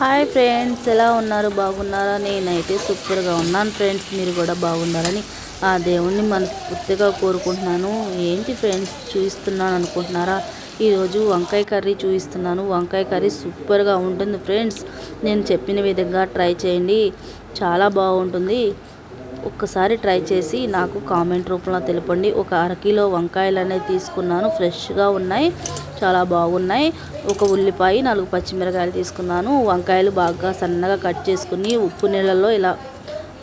Hi friends ఎలా ఉన్నారు? బాగున్నారా? నేనైతే సూపర్గా ఉన్నాను ఫ్రెండ్స్ మీరు కూడా బాగున్నారని ఆ దేవుణ్ణి మనస్ఫూర్తిగా కోరుకుంటున్నాను. ఏంటి ఫ్రెండ్స్ చూపిస్తున్నాను అనుకుంటున్నారా? ఈరోజు వంకాయ కర్రీ చూపిస్తున్నాను వంకాయ కర్రీ సూపర్గా ఉంటుంది ఫ్రెండ్స్. నేను చెప్పిన విధంగా ట్రై చేయండి. చాలా బాగుంటుంది. ఒక్కసారి ట్రై చేసి నాకు కామెంట్ రూపంలో తెలపండి. ఒక అరకిలో వంకాయలు అనేది తీసుకున్నాను. ఫ్రెష్గా ఉన్నాయి. చాలా బాగున్నాయి. ఒక ఉల్లిపాయ నాలుగు పచ్చిమిరకాయలు తీసుకున్నాను. వంకాయలు బాగా సన్నగా కట్ చేసుకుని ఉప్పు నీళ్ళల్లో ఇలా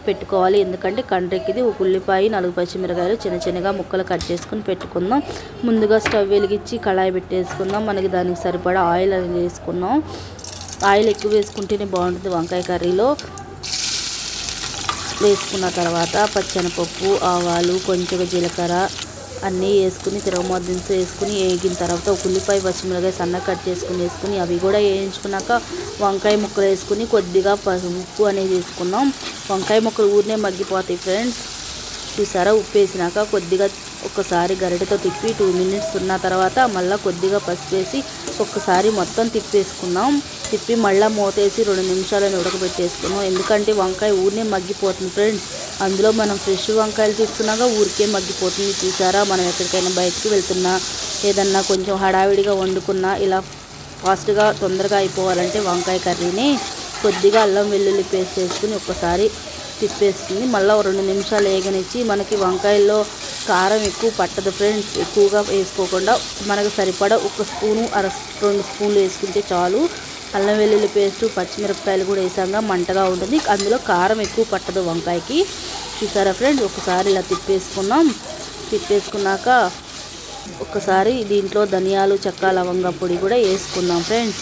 పెట్టుకోవాలి. ఎందుకంటే కండ్రెక్కిది. ఒక ఉల్లిపాయ నాలుగు పచ్చిమిరకాయలు చిన్న చిన్నగా ముక్కలు కట్ చేసుకుని పెట్టుకుందాం. ముందుగా స్టవ్ వెలిగించి కళాయి పెట్టేసుకుందాం. మనకి దానికి సరిపడా ఆయిల్ అనేది వేసుకున్నాం. ఆయిల్ ఎక్కువ వేసుకుంటేనే బాగుంటుంది వంకాయ కర్రీలో. వేసుకున్న తర్వాత పచ్చనపప్పు ఆవాలు కొంచెం జీలకర్ర అన్నీ వేసుకుని తిరగమాత వేసుకుని వేగిన తర్వాత ఒక ఉల్లిపాయ పచ్చిమిరకాయ సన్న కట్ చేసుకుని వేసుకుని అవి కూడా వేయించుకున్నాక వంకాయ ముక్కలు వేసుకుని కొద్దిగా ఉప్పు అనేది వేసుకున్నాం. వంకాయ ముక్కలు ఊరినే మగ్గిపోతాయి ఫ్రెండ్స్. చూసారా? ఉప్పు వేసినాక కొద్దిగా ఒక్కసారి గరిటెతో తిప్పి టూ మినిట్స్ ఉన్న తర్వాత మళ్ళీ కొద్దిగా పసుపు వేసి ఒక్కసారి మొత్తం తిప్పేసుకున్నాం. తిప్పి మళ్ళీ మూతేసి రెండు నిమిషాలను ఉడకబెట్టేసుకున్నాం. ఎందుకంటే వంకాయ ఊరినే మగ్గిపోతుంది ఫ్రెండ్స్. అందులో మనం ఫ్రెష్ వంకాయలు తీసుకున్నాక ఊరికే మగ్గిపోతుంది. చూసారా? మనం ఎక్కడికైనా బయటకు వెళ్తున్నా ఏదన్నా కొంచెం హడావిడిగా వండుకున్నా ఇలా ఫాస్ట్గా తొందరగా అయిపోవాలంటే వంకాయ కర్రీని కొద్దిగా అల్లం వెల్లుల్లి పేస్ట్ వేసుకుని ఒక్కసారి తిప్పేసుకుని మళ్ళీ రెండు నిమిషాలు వేగనిచ్చి మనకి వంకాయల్లో కారం ఎక్కువ పట్టదు ఫ్రెండ్స్. ఎక్కువగా వేసుకోకుండా మనకు సరిపడా ఒక స్పూను అర రెండు స్పూన్లు వేసుకుంటే చాలు. అల్లం వెల్లుల్లి పేస్ట్ పచ్చిమిరపకాయలు కూడా వేసాక మంటగా ఉంటుంది. అందులో కారం ఎక్కువ పట్టదు వంకాయకి. చూసారా ఫ్రెండ్స్? ఒకసారి ఇలా తిప్పేసుకున్నాం. తిప్పేసుకున్నాక ఒకసారి దీంట్లో ధనియాలు చెక్క లవంగ పొడి కూడా వేసుకుందాం ఫ్రెండ్స్.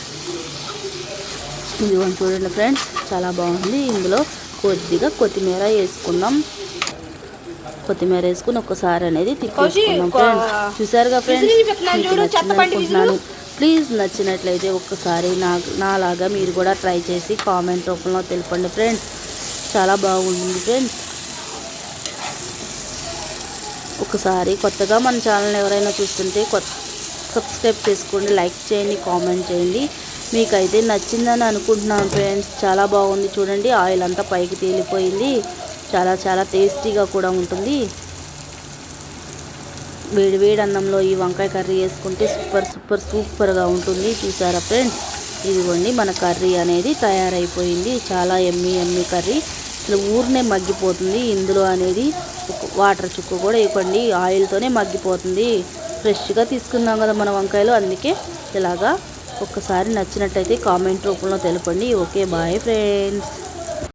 ఇది చూడండి ఫ్రెండ్స్ చాలా బాగుంది. ఇందులో కొద్దిగా కొత్తిమీర వేసుకుందాం. కొత్తిమీర వేసుకుని ఒకసారి అనేది తిప్పేసుకుందాం ఫ్రెండ్స్ చూసారుగా ఫ్రెండ్స్ మీకు ప్లీజ్ నచ్చినట్లయితే ఒక్కసారి నా నాలాగా మీరు కూడా ట్రై చేసి కామెంట్ రూపంలో తెలపండి ఫ్రెండ్స్ చాలా బాగుంటుంది ఫ్రెండ్స్ ఒకసారి కొత్తగా మన ఛానల్ ఎవరైనా చూస్తుంటే కొత్త సబ్స్క్రైబ్ చేసుకోండి లైక్ చేయండి కామెంట్ చేయండి. మీకైతే నచ్చిందని అనుకుంటున్నాను ఫ్రెండ్స్ చాలా బాగుంది చూడండి. ఆయిల్ అంతా పైకి తేలిపోయింది. చాలా చాలా టేస్టీగా కూడా ఉంటుంది. వేడి వేడి అన్నంలో ఈ వంకాయ కర్రీ వేసుకుంటే సూపర్ సూపర్ సూపర్గా ఉంటుంది. చూసారా ఫ్రెండ్స్ ఇదిగోండి మన కర్రీ అనేది తయారైపోయింది. చాలా ఎమ్మి ఎమ్మి కర్రీ. అసలు ఊరినే మగ్గిపోతుంది. ఇందులో అనేది వాటర్ చుక్క కూడా ఇవ్వండి ఆయిల్తోనే మగ్గిపోతుంది. ఫ్రెష్గా తీసుకున్నాం కదా మన వంకాయలు. అందుకే ఇలాగా ఒక్కసారి నచ్చినట్టయితే కామెంట్ రూపంలో తెలపండి. Okay bye friends